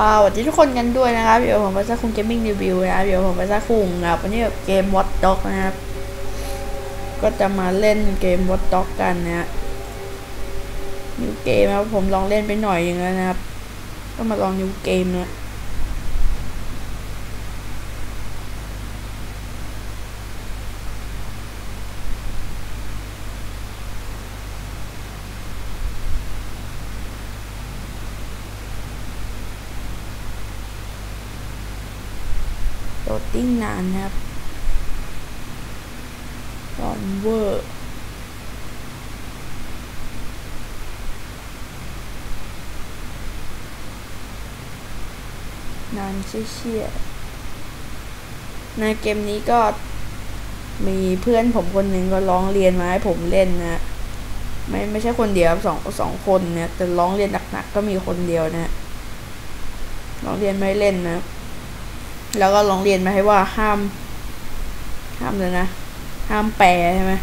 สวัสดีทุกคนกันด้วยนะครับเดี๋ยวผมมาซักคุงเกมมิ่งรีวิวนะเดี๋ยวผมมาซักคุงครับวันนี้แบบเกมวอตด็อกนะครับ ก็จะมาเล่นเกมวอตด็อกกันนะนิวเกมครับผมลองเล่นไปหน่อยอย่างแล้วนะครับ ก็มาลองนิวเกมนะิ่งนานนะครับอนเวอร์นานเชี่ยในเกมนี้ก็มีเพื่อนผมคนหนึ่งก็ร้องเรียนมาให้ผมเล่นนะ ไม่ ไม่ใช่คนเดียวสองสองคนเนี่ย แต่ร้องเรียนหนักๆกก็มีคนเดียวนะร้องเรียนไม่เล่นนะแล้วก็ลองเรียนมาให้ว่า ห้าม ห้ามเลยนะ ห้ามแปลใช่ไหม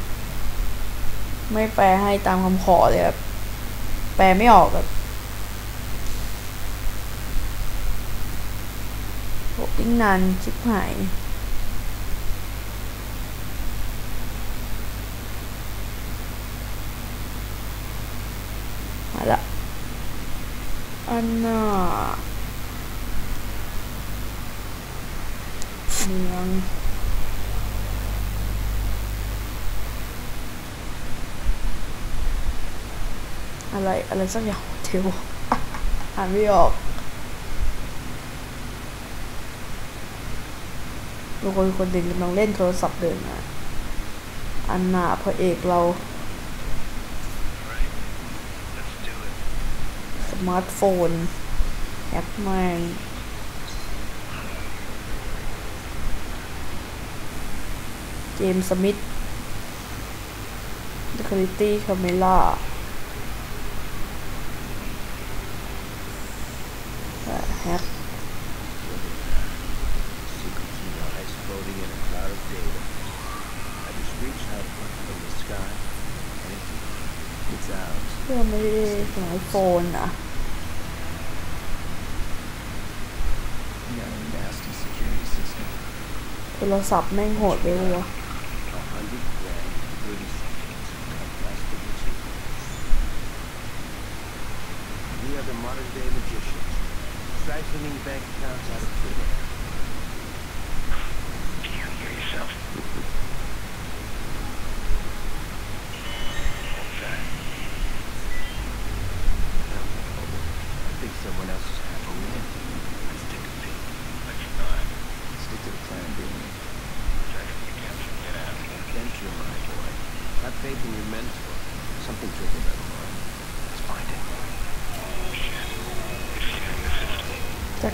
ไม่แปลให้ตามคำขอเลยแบบแปลไม่ออกแบบโอต้งนานชิบหายมาละอันน่ามืองอะไร อะไรสักอย่างเทวอ่านไม่ออกบางคนคนหนึ่งกำลังเล่นโทรศัพท์เดินมาอันนาพระเอกเราสมาร์ทโฟนแอปใหม่เจมส์สมิธเดคอริตี้คาเมล่าแฮกเพื่อไม่ได้สมาย์ทโฟนอ่ะโทรศัพท์แม่งโหดไปวะ Icening bank accounts out of Twitter.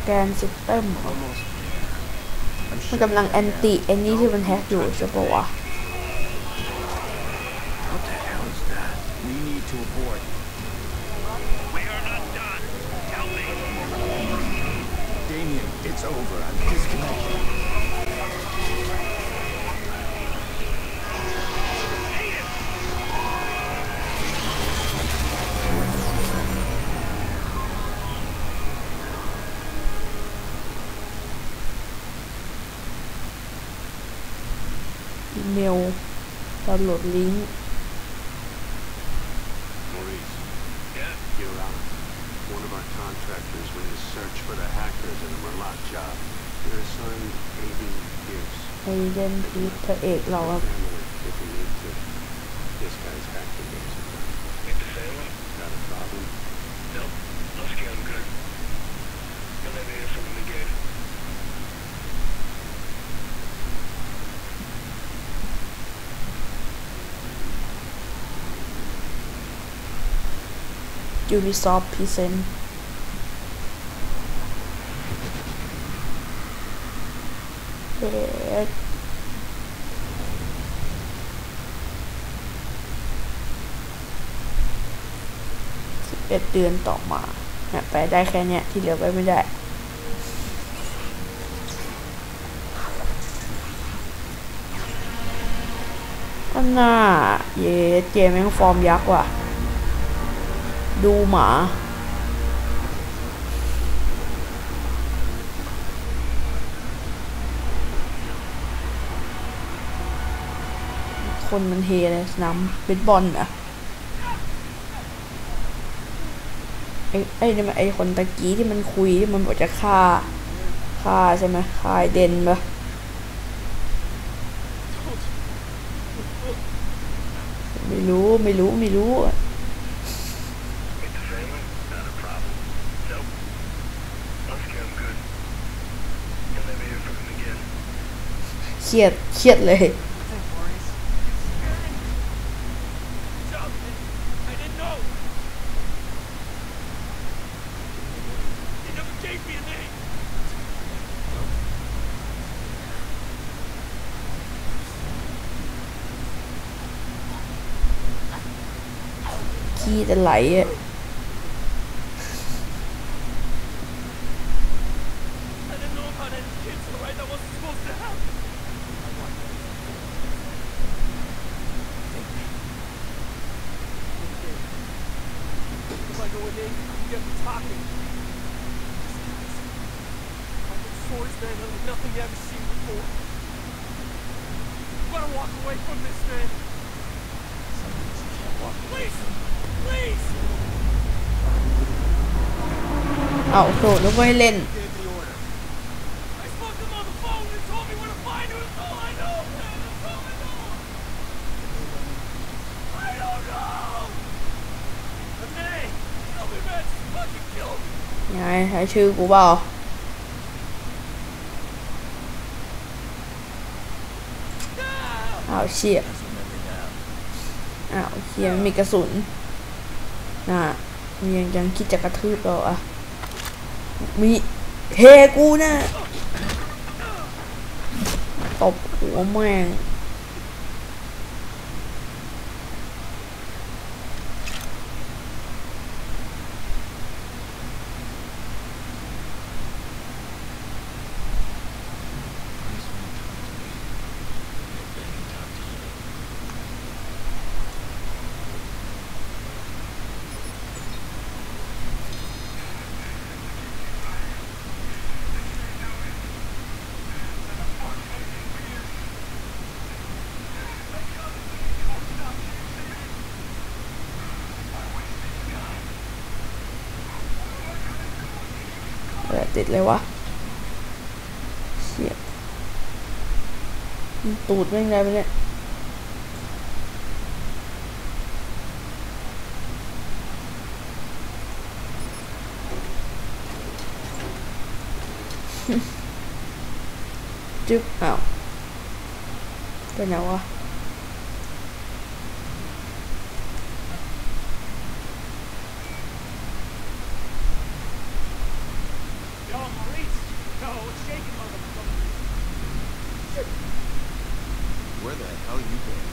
แกนซิสเต็มมันกำลังแอนตี้อันี้ที่มันแฮกอยู่ใช่ปะวะ download One of our contractors went to search for the hackers in the Merlot job. assigned Aiden Pierce. Ubisoft Present เด็สิบเอ็ดเดือนต่อมาไปได้แค่เนี้ย ที่เหลือไปไม่ได้อันน่าเยเจแม่งฟอร์มยักษ์ว่ะดูหมา คนมันเฮเลยสนามเบสบอลอะไอ้ ไอ้นี่มันไอ้ คนตะกี้ที่มันคุยที่มันบอกจะฆ่าฆ่าใช่ไหมฆ่าเดนปะไม่รู้ไม่รู้ไม่รู้รียดเครียดเลยขี้จะไหลอ่ะนึกว่ให้เล่น ไงใช้ชื่อกูเปล่าเอาเชียอาวเชียมีกระสุน น่ะ ยังยังคิดจะกระทืบเราอะมีเฮกูนะ ตบหัวแม่งติดเลยวะเชี่ยตูดไม่ได้ไปเนี่ย จึ๊บอ้าวเป็นไงวะ Oh, Where the hell you been?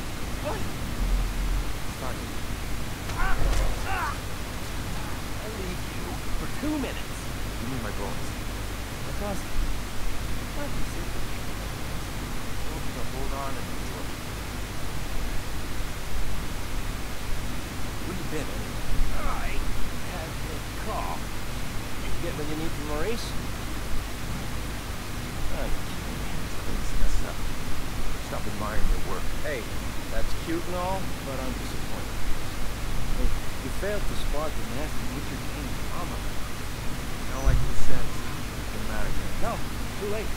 fucking nasty. Get your game mama. I don't like this sense. Doesn't matter. No, too late.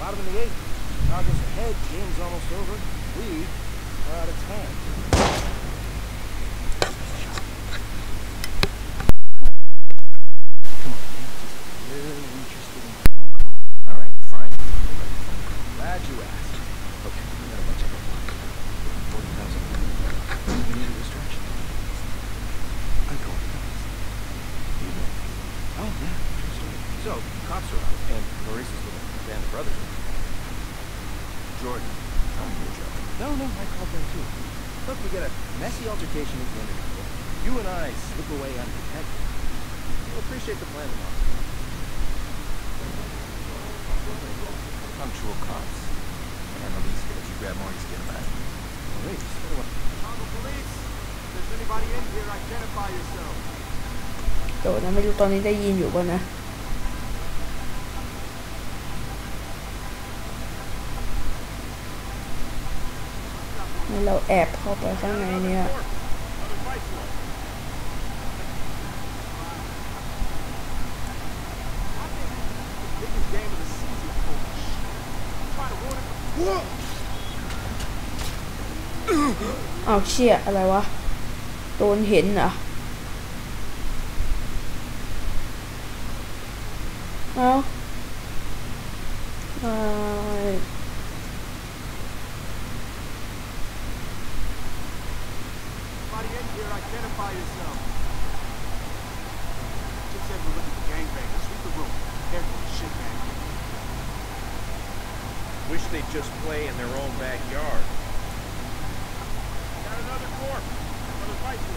Bottom of the eighth. Dodgers ahead. Game's almost over. We are out of time. Come on, man. really interested in the phone call. All right, fine. Glad you asked. Okay, we got a bunch of luck. Forty thousand. We need a distraction. So, cops are out, and Maurice is with a band of brothers. Jordan, I'm your job. No, no, I called them too. Look, we got a messy altercation at the end of You and I slip away undetected. You'll appreciate the plan tomorrow. Punctual cops. And I'm Elise, but you grab Maurice, get him out. Maurice? What do I... Chicago Police! If there's anybody in here, identify yourself. Rồi, Tony เราแอบเข้าไปข้างในเนี่ยเอาเชี่ย อะไรวะ โดนเห็นเหรอเอาอ่า just play in their own backyard. Got another corp. Another f i g h t t o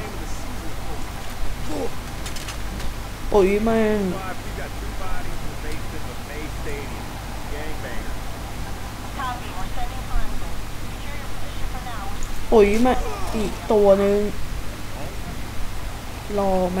u s o h you man. f e o got two bodies in the base of the May Stadium. Gangbanger. Copy. We're sending f r info. Secure your position for now. Oh, you man. อีกตัวหนึ่งรอแม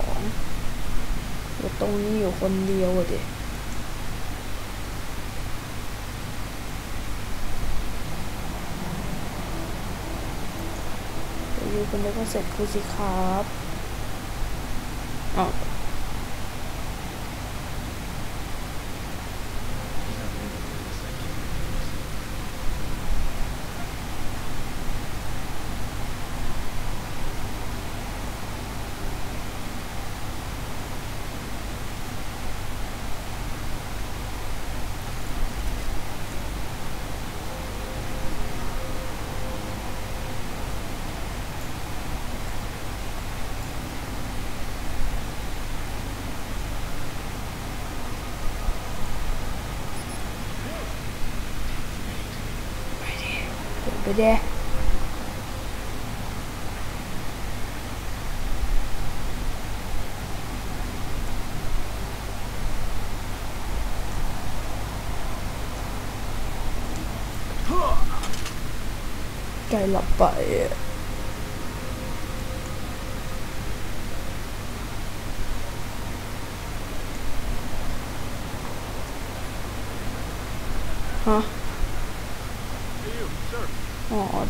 งนี้อยู่คนเดียวเด็อยู่คนเดียวก็เสร็จคุณสิครับอ๋อ Apa dia? Kau lapar ya. Huh?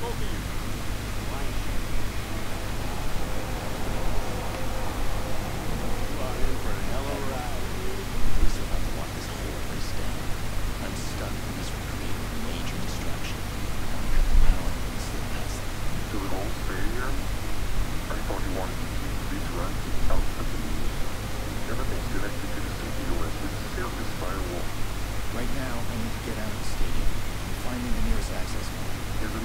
both of you.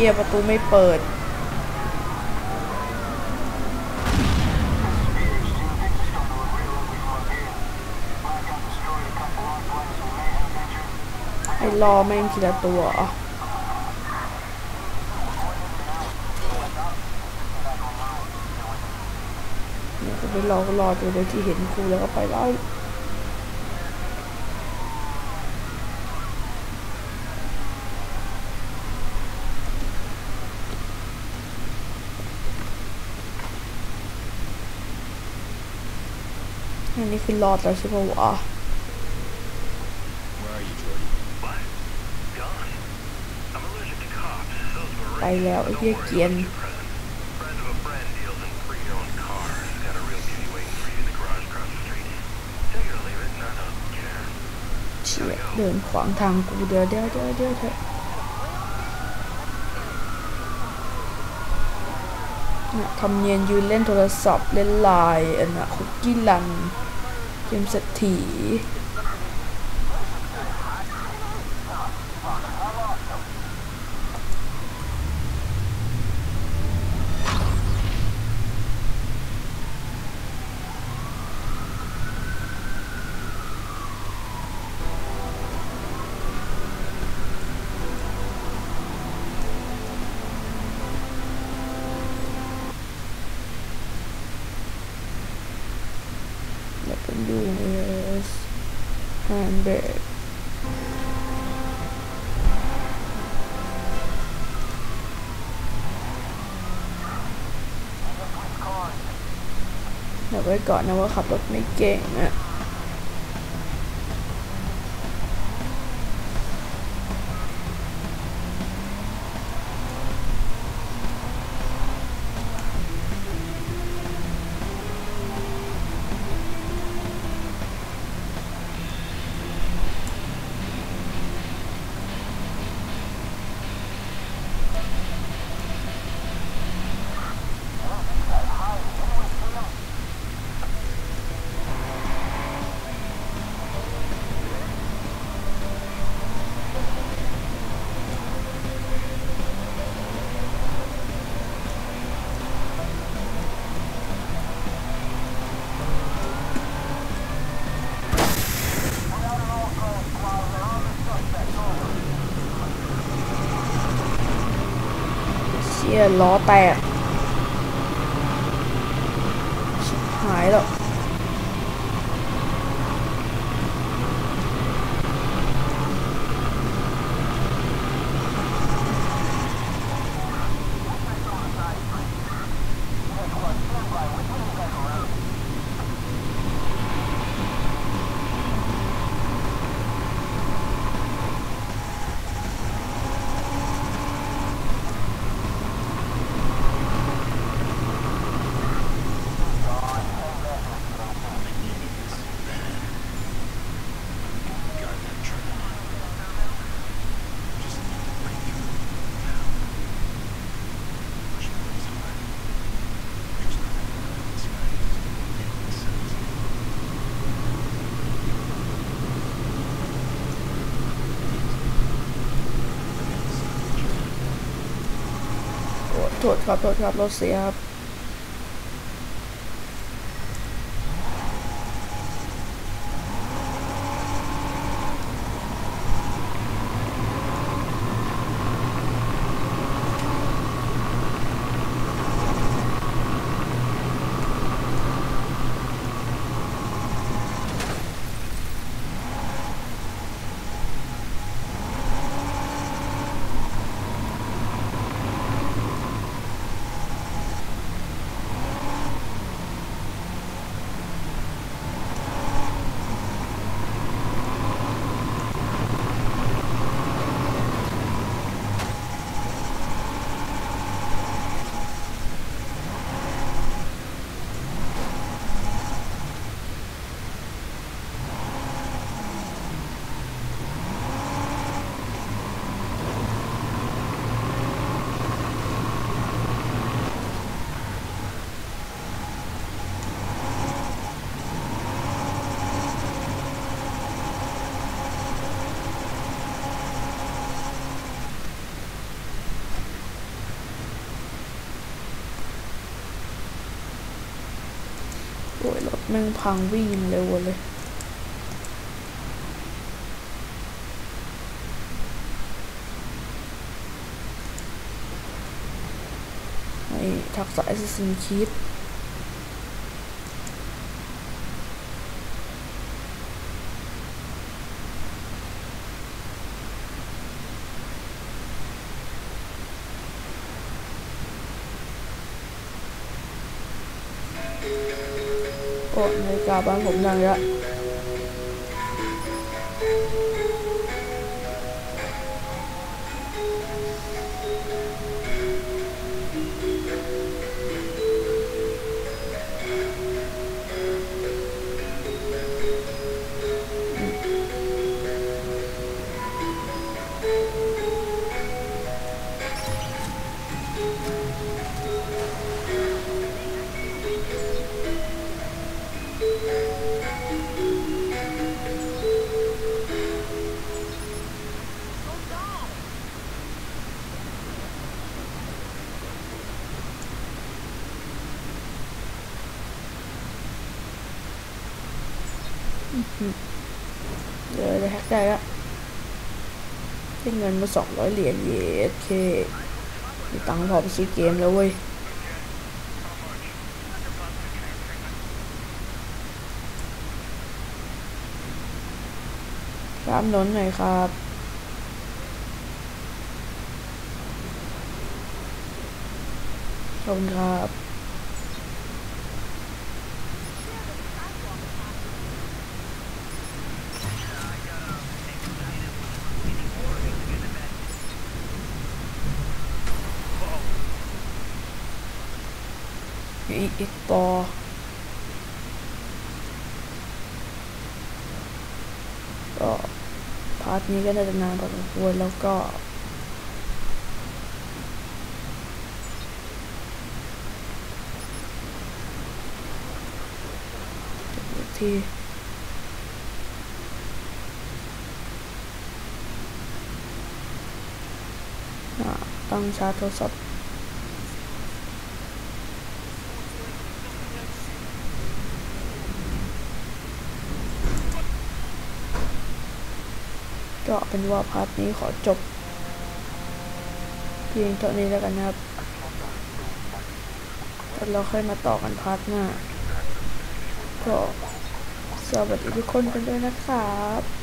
ฮียประตูไม่เปิด ไอ้รอแม่งทีละตัวเย๋อไปรอก็รอตัวเดียวที่เห็นครูแล้วก็ไปแล้วนี้คือรอดแล้วใช่ปะวะไปแล้วไอ้เหี้ยเกียนเียเดินขวางทางกู เดี๋ยวเดี๋ยวเดี๋ยวเดี๋ยวเถอะทำเนียนยืนเล่นโทรศัพท์ เล่นไลน์อันน่ะ คุกกี้ลันเกมเศรษฐีก่อนนะว่าขับรถไม่เก่งอะยล้อแตก หายแล้ว What top low, top low, the app? โอ้ยรถแม่งพังวิ่งเร็วเลยไอ้ทักษะไอซิสซินคิดกับ้านผมนั่งแล้ได้ละได้เงินมาสองร้อยเหรียญเยสเคมีตังค์พอไปซื้อเกมแล้วเว้ยครับน้นหน่อยครับขอบคุณครับ x ปอก็พาร์ทนี้ก็น่าจะนานพอสมควรแล้วก็ ทีต้องชาร์จโทรศัพท์ก็เป็นว่าพาร์ทนี้ขอจบ เพียงเท่านี้แล้วกันนะครับแล้วเราค่อยมาต่อกันพาร์ทหน้าก็สวัสดีทุกคนกันด้วยนะครับ